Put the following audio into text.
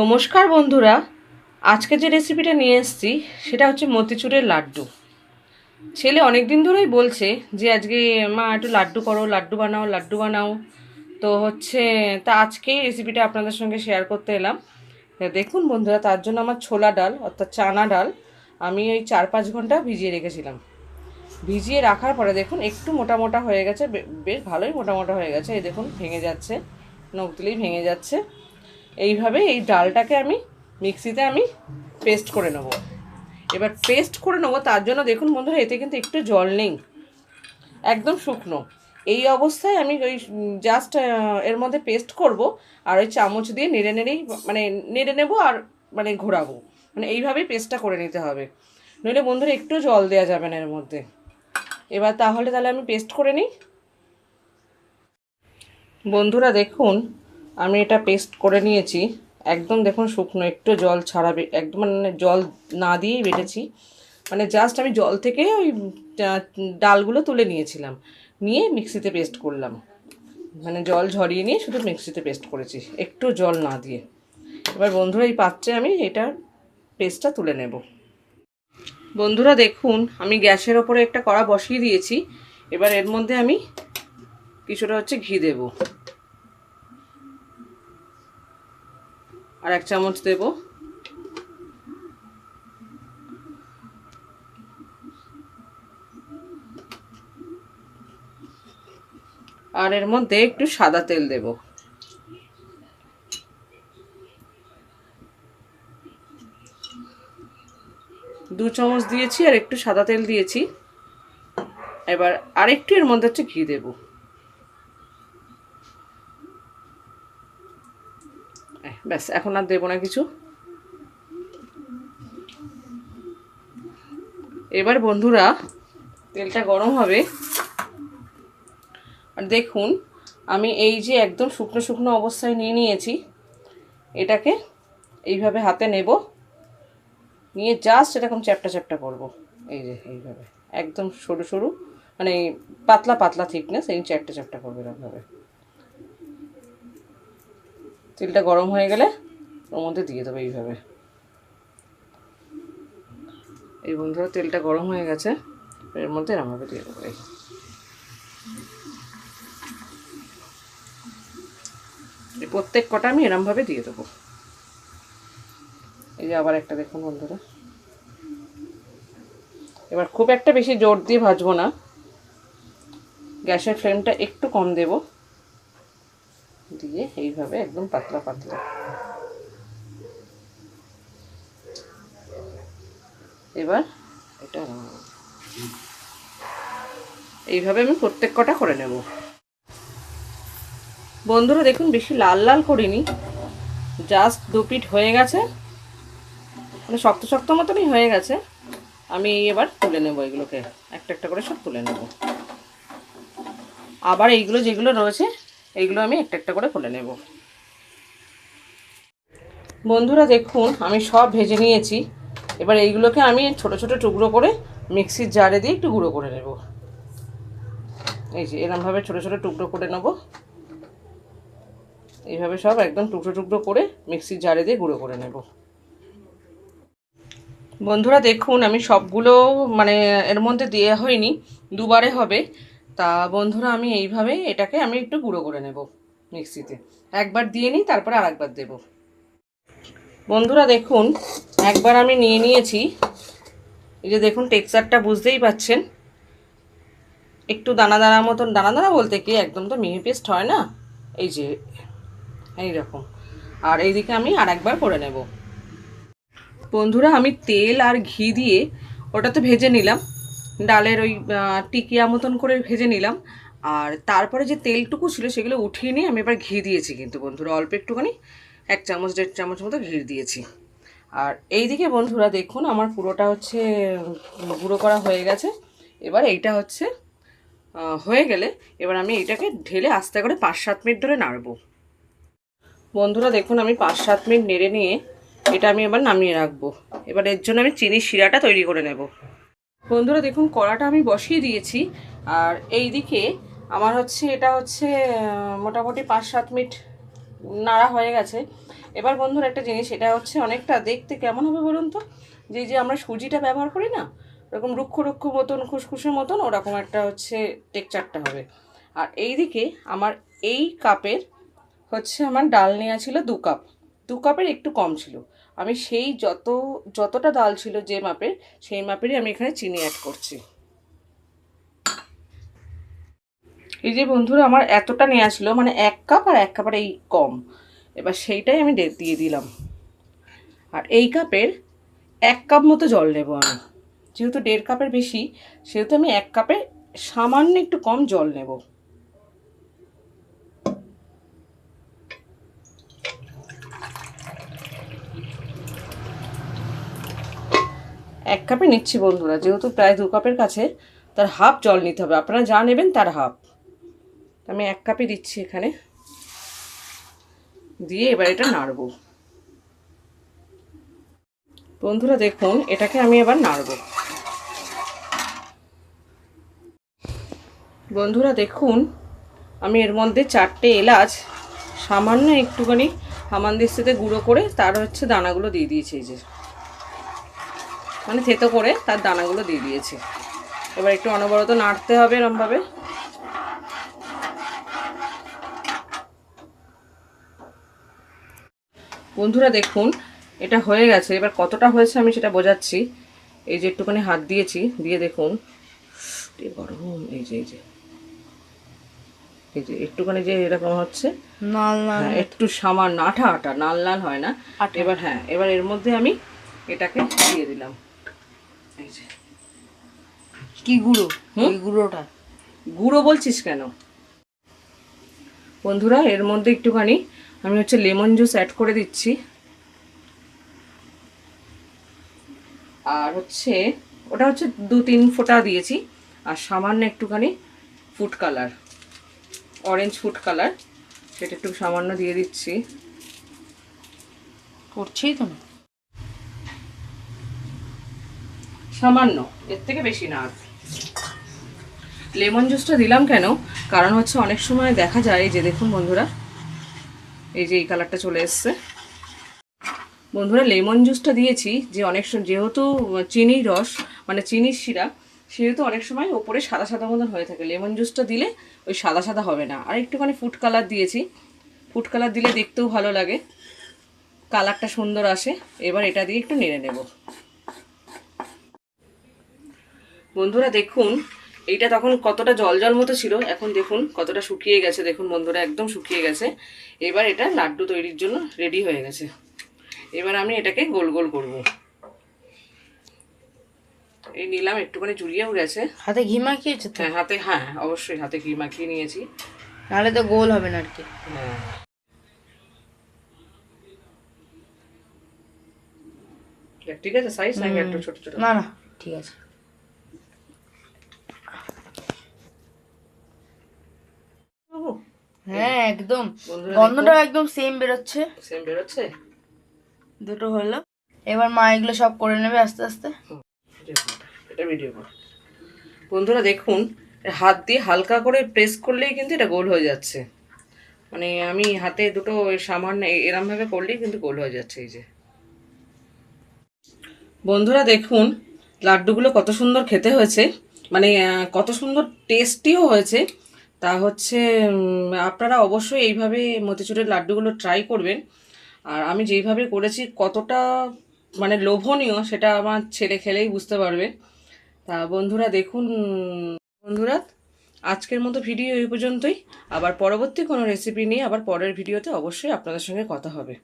নমস্কার বন্ধুরা, আজকে যে রেসিপিটা নিয়ে এসেছি, সেটা হচ্ছে মতিচুরের লাড্ডু। ছেলে অনেক দিন ধরেই বলছে যে, আজকে মা একটু লাড্ডু করো, লাড্ডু বানাও লাড্ডু বানাও। তো হচ্ছে, তা আজকেই রেসিপিটা আপনাদের সঙ্গে শেয়ার করতে এলাম। দেখুন বন্ধুরা, তার জন্য আমার ছোলা ডাল, অর্থাৎ চানা ডাল, আমি ওই চার পাঁচ ঘণ্টা ভিজিয়ে রেখেছিলাম। ভিজিয়ে রাখার পরে দেখুন, একটু মোটা মোটা হয়ে গেছে বেশ ভালোই মোটা মোটা হয়ে গেছে। এই দেখুন, ভেঙে যাচ্ছে, নখ দিলেই ভেঙে যাচ্ছে। এইভাবে এই ডালটাকে আমি মিক্সিতে আমি পেস্ট করে নেব। এবার পেস্ট করে নেব, তার জন্য দেখুন বন্ধুরা, এতে কিন্তু একটু জল নেই, একদম শুকনো। এই অবস্থায় আমি ওই জাস্ট এর মধ্যে পেস্ট করব আর ওই চামচ দিয়ে নেড়ে নেড়েই মানে নেড়ে নেব আর মানে ঘোরাবো। মানে এইভাবেই পেস্টটা করে নিতে হবে। নইলে বন্ধুরা একটু জল দেওয়া যাবে না এর মধ্যে। এবার তাহলে তাহলে আমি পেস্ট করে নিই। বন্ধুরা দেখুন আমি এটা পেস্ট করে নিয়েছি। একদম দেখুন শুকনো, একটু জল ছাড়াবে, একদম মানে জল না দিয়েই বেটেছি। মানে জাস্ট আমি জল থেকে ওই ডালগুলো তুলে নিয়েছিলাম। নিয়ে মিক্সিতে পেস্ট করলাম। মানে জল ঝরিয়ে নিয়ে শুধু মিক্সিতে পেস্ট করেছি, একটু জল না দিয়ে। এবার বন্ধুরা, এই পাত্রে আমি এটা পেস্টটা তুলে নেব। বন্ধুরা, দেখুন, আমি গ্যাসের ওপরে একটা কড়া বসিয়ে দিয়েছি। এবার এর মধ্যে আমি কিছুটা হচ্ছে ঘি দেব। আর এক চামচ দেব। আর এর মধ্যে একটু সাদা তেল দেব। দু চামচ দিয়েছি আর একটু সাদা তেল দিয়েছি। এবার আরেকটু এর মধ্যে হচ্ছে ঘি দেব এই, ব্যাস, এখন আর দেবো না কিছু। এবার বন্ধুরা, তেলটা গরম হবে। আর দেখুন, আমি এই যে একদম শুকনো শুকনো অবস্থায় নিয়ে নিয়েছি, এটাকে এইভাবে হাতে নেব। নিয়ে জাস্ট এরকম চ্যাপটা চ্যাপটা করব। এই যে এইভাবে, একদম সরু সরু মানে পাতলা পাতলা থিকনেস এই চ্যাপটা চ্যাপটা করবে এরকমভাবে। তেলটা গরম হয়ে গেলে ওর মধ্যে দিয়ে দেবো এইভাবে। এই বন্ধুরা, তেলটা গরম হয়ে গেছে, এর মধ্যে এরমভাবে দিয়ে দেবো এই প্রত্যেক কটা আমি এরমভাবে দিয়ে দেবো। এই যে আবার একটা দেখুন বন্ধুরা। এবার খুব একটা বেশি জোর দিয়ে ভাজবো না। গ্যাসের ফ্লেমটা একটু কম দেব। দিয়ে এইভাবে একদম পাতলা পাতলা। এবার এটা এইভাবে আমি প্রত্যেক কটা করে নেব। বন্ধুরা, দেখুন, বেশি লাল লাল করিনি। জাস্ট দু পিঠ হয়ে গেছে। মানে শক্ত শক্ত মতনই হয়ে গেছে। আমি এবার তুলে নেব এগুলোকে। একটা একটা করে সব তুলে নেব। আবার এইগুলো যেগুলো রয়েছে এইগুলো আমি একটা একটা করে খুলে নেব। বন্ধুরা দেখুন, আমি সব ভেজে নিয়েছি। এবার এইগুলোকে আমি ছোট ছোট টুকরো করে মিক্সির জারে দিয়ে একটু গুঁড়ো করে নেব। এই যে এরমভাবে ছোট ছোট টুকরো করে নেব। এইভাবে সব একদম টুকরো টুকরো করে মিক্সির জারে দিয়ে গুঁড়ো করে নেব। বন্ধুরা দেখুন, আমি সবগুলো মানে এর মধ্যে দেওয়া হয়নি, দুবারে হবে। তা বন্ধুরা, আমি এইভাবে এটাকে আমি একটু গুঁড়ো করে নেব মিক্সিতে। একবার দিয়ে নিই, তারপরে আর একবার দেবো। বন্ধুরা, দেখুন, একবার আমি নিয়ে নিয়েছি। এই যে দেখুন, টেক্সচারটা বুঝতেই পাচ্ছেন। একটু দানা দানা মতন, দানা দানা বলতে কি, একদম তো মিহি পেস্ট হয় না? এই যে, এই রকম। আর এইদিকে আমি আর একবার করে নেব। বন্ধুরা, আমি তেল আর ঘি দিয়ে ওটা তো ভেজে নিলাম। ডালের ওই টিকিয়া মতন করে ভেজে নিলাম। আর তারপরে যে তেলটুকু ছিল সেগুলো উঠিয়ে নিয়ে আমি এবার ঘি দিয়েছি কিন্তু বন্ধুরা, অল্প একটুখানি, এক চামচ, দেড় চামচ মতো ঘি দিয়েছি। আর এইদিকে বন্ধুরা দেখুন, আমার পুরোটা হচ্ছে গুঁড়ো করা হয়ে গেছে। এবার এইটা হচ্ছে হয়ে গেলে এবার আমি এইটাকে ঢেলে আস্তে করে পাঁচ সাত মিনিট ধরে নাড়বো। বন্ধুরা দেখুন, আমি পাঁচ সাত মিনিট নেড়ে নিয়ে এটা আমি এবার নামিয়ে রাখব। এবার এর জন্য আমি চিনির শিরাটা তৈরি করে নেব। বন্ধুরা, দেখুন, কড়াটা আমি বসিয়ে দিয়েছি। আর এই দিকে আমার হচ্ছে, এটা হচ্ছে মোটামুটি পাঁচ সাত মিনিট নাড়া হয়ে গেছে। এবার বন্ধুরা, একটা জিনিস, এটা হচ্ছে অনেকটা দেখতে কেমন হবে বলুন তো? যে যে আমরা সুজিটা ব্যবহার করি না, ওরকম রুক্ষ রুক্ষ মতন, খুসখুসের মতন, ওরকম একটা হচ্ছে টেকচারটা হবে। আর এই দিকে আমার এই কাপের হচ্ছে আমার ডাল নেওয়া ছিল দু কাপ। দু কাপের একটু কম ছিল। আমি সেই যত, যতটা ডাল ছিল যে মাপের, সেই মাপেরই আমি এখানে চিনি অ্যাড করছি। এই যে বন্ধুরা, আমার এতটা নেওয়া ছিল মানে এক কাপ আর এক কাপের এই কম। এবার সেইটাই আমি দিয়ে দিলাম। আর এই কাপের এক কাপ মতো জল নেব আমি। যেহেতু দেড় কাপের বেশি, সেহেতু আমি এক কাপে সামান্য একটু কম জল নেব। এক কাপে নিচ্ছি বন্ধুরা, যেহেতু প্রায় দু কাপের কাছে, তার হাফ জল নিতে হবে। আপনারা যা নেবেন তার হাফ আমি এক কাপে দিচ্ছি এখানে। দিয়ে এবার এটা নাড়বো। বন্ধুরা দেখুন, এটাকে আমি এবার নাড়বো। বন্ধুরা দেখুন, আমি এর মধ্যে চারটে এলাচ, সামান্য একটুখানি হামানদিস্তিতে গুঁড়ো করে, তার হচ্ছে দানাগুলো দিয়ে দিয়েছি এই যে। মানে থেতো করে তার দানাগুলো দিয়ে দিয়েছি। এবার একটু অনবরত নাড়তে হবে এরমভাবে। বন্ধুরা দেখুন এটা হয়ে গেছে। এবার কতটা হয়েছে আমি সেটা বোঝাচ্ছি। এই যে একটুখানি হাত দিয়েছি দিয়ে দেখুন। গরম এই যে এই যে। এই যে একটুখানি যে এরকম হচ্ছে। নাল নাল। হ্যাঁ, একটু সামান্য আঠা আঠা লাল লাল হয় না। এবার হ্যাঁ এবার এর মধ্যে আমি এটাকে দিয়ে দিলাম। কি গুঁড়ো? ওই গুঁড়োটা। গুঁড়ো বলছিস কেন? বন্ধুরা এর মধ্যে একটুখানি আমি হচ্ছে লেমন জুস অ্যাড করে দিচ্ছি। আর হচ্ছে ওটা হচ্ছে দু তিন ফোঁটা দিয়েছি। আর সামান্য একটুখানি food colour orange food colour সেটা একটু সামান্য দিয়ে দিচ্ছি। করছেই তো না। সামান্য, এর থেকে বেশি না লেমন জুসটা দিলাম কেন? কারণ হচ্ছে অনেক সময় দেখা যায় যে, দেখুন বন্ধুরা, এই যে এই কালারটা চলে এসছে। বন্ধুরা, লেমন জুসটা দিয়েছি যে অনেক সময় যেহেতু চিনির রস মানে চিনির শিরা, সেহেতু অনেক সময় ওপরে সাদা সাদা মতন হয়ে থাকে। লেমন জুসটা দিলে ওই সাদা সাদা হবে না। আর একটুখানি ফুড কালার দিয়েছি। ফুড কালার দিলে দেখতেও ভালো লাগে। কালারটা সুন্দর আসে। এবার এটা দিয়ে একটু নেড়ে নেব। বন্ধুরা দেখুন এইটা তখন কতটা জল জল মতো ছিল এখন দেখুন কতটা শুকিয়ে গেছে দেখুন বন্ধুরা একদম শুকিয়ে গেছে। এবার এটা লাড্ডু তৈরির জন্য রেডি হয়ে গেছে। এবার আমি এটাকে গোল গোল করব। এই নিলাম একটুখানি জুড়িয়েও গেছে। হাতে ঘি মাখিয়েছে হ্যাঁ হাতে হ্যাঁ অবশ্যই হাতে ঘি মাখিয়ে নিয়েছি। নাহলে তো গোল হবে না আর কি। হ্যাঁ। ঠিক আছে সাইজ নাকি একটু ছোট ছোট। না না ঠিক আছে। হ্যাঁ একদম। গন্ধটাও একদম সেম বেরোচ্ছে। সেম বেরোচ্ছে? দুটো হলো। এবার মা এগুলো সব করে নেবে আস্তে আস্তে। এটা ভিডিও কর। বন্ধুরা দেখুন হাত দিয়ে হালকা করে প্রেস করলেই কিন্তু এটা গোল হয়ে যাচ্ছে। মানে আমি হাতে দুটো সামান্য এরমভাবে করলেই কিন্তু গোল হয়ে যাচ্ছে এই যে। বন্ধুরা দেখুন লাড্ডুগুলো কত সুন্দর খেতে হয়েছে। মানে কত সুন্দর টেস্টিও হয়েছে। তা হচ্ছে আপনারা অবশ্যই এইভাবে মতিচুরের লাড্ডুগুলো ট্রাই করবেন। আর আমি যেইভাবে করেছি, কতটা মানে লোভনীয় সেটা আমার ছেলে খেলেই বুঝতে পারবে। তা বন্ধুরা দেখুন, বন্ধুরা, আজকের মতো ভিডিও এই পর্যন্তই। আবার পরবর্তী কোনো রেসিপি নিয়ে আবার পরের ভিডিওতে অবশ্যই আপনাদের সঙ্গে কথা হবে।